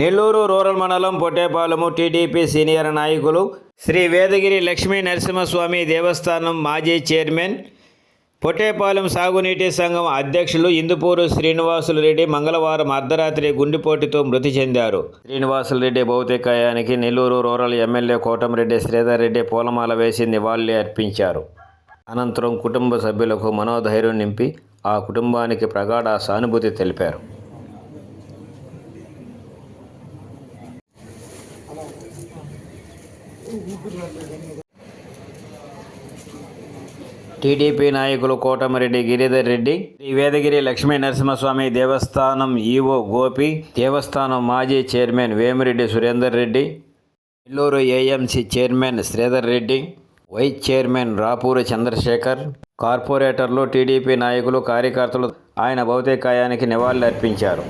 Nellore rural మండలం పొట్టేపాలెము TDP senior నాయకులు శ్రీ వేదగిరి లక్ష్మీ నరసింహస్వామి దేవస్థానం మాజీ చైర్మన్ పొట్టేపాలెం సాగునీటి సంఘం అధ్యక్షులు ఇందుపూరు శ్రీనివాసులు రెడ్డి మంగళవారం అర్ధరాత్రి గుండెపోటుతో మృతి చెందారు. శ్రీనివాసులు రెడ్డి భౌతికాయానికి నెల్లూరు రూరల్ ఎమ్మెల్యే కోటమిరెడ్డి శ్రీధర్ రెడ్డి పూలమాల వేసి నివాళులు అర్పించారు. అనంతరం కుటుంబ సభ్యులకు మనోధైర్యం నింపి ఆ కుటుంబానికి ప్రగాఢ సానుభూతి తెలిపారు. టీడీపీ నాయకులు కోటమిరెడ్డి గిరిధర్ రెడ్డి శ్రీ వేదగిరి లక్ష్మీ నరసింహస్వామి దేవస్థానం ఈవో గోపి దేవస్థానం మాజీ chairman Vemireddy Surender Reddy Nellore AMC chairman Sridhar Reddy vice chairman Rapuri Chandrasekhar కార్పొరేటర్లు టీడీపీ నాయకులు కార్యకర్తలు ఆయన భౌతికాయానికి నివాళులర్పించారు.